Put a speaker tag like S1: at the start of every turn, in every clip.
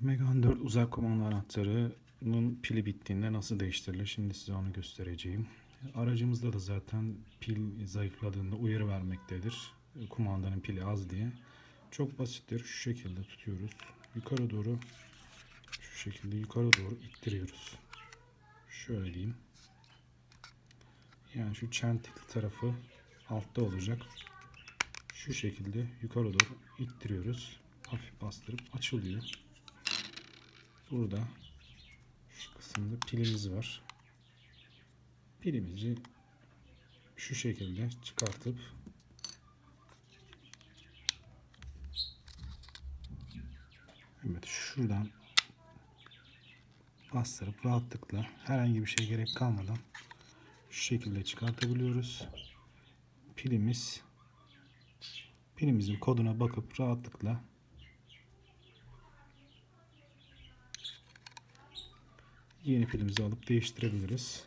S1: Megane 4 uzak kumanda anahtarının pili bittiğinde nasıl değiştirilir? Şimdi size onu göstereceğim. Aracımızda da zaten pil zayıfladığında uyarı vermektedir. Kumandanın pili az diye. Çok basittir. Şu şekilde tutuyoruz. Yukarı doğru şu şekilde yukarı doğru ittiriyoruz. Şöyle diyeyim. Yani şu çentikli tarafı altta olacak. Şu şekilde yukarı doğru ittiriyoruz. Hafif bastırıp açılıyor. Burada şu kısımda pilimiz var. Pilimizi şu şekilde çıkartıp Evet şuradan bastırıp rahatlıkla herhangi bir şey gerek kalmadan şu şekilde çıkartabiliyoruz. Pilimiz pilimizin koduna bakıp rahatlıkla yeni pilimizi alıp değiştirebiliriz.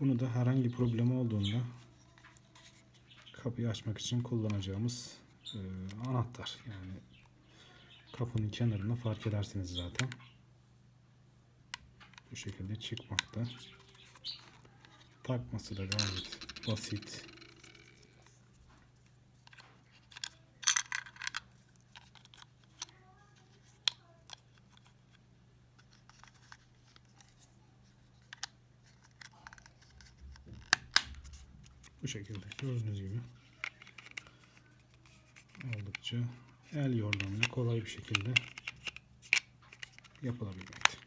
S1: Bunu da herhangi problem olduğunda kapıyı açmak için kullanacağımız e, anahtar. Yani kapının kenarında fark edersiniz zaten. Bu şekilde çıkmakta. Takması da gayet basit. Bu şekilde gördüğünüz gibi oldukça el yordamıyla kolay bir şekilde yapılabilmekte.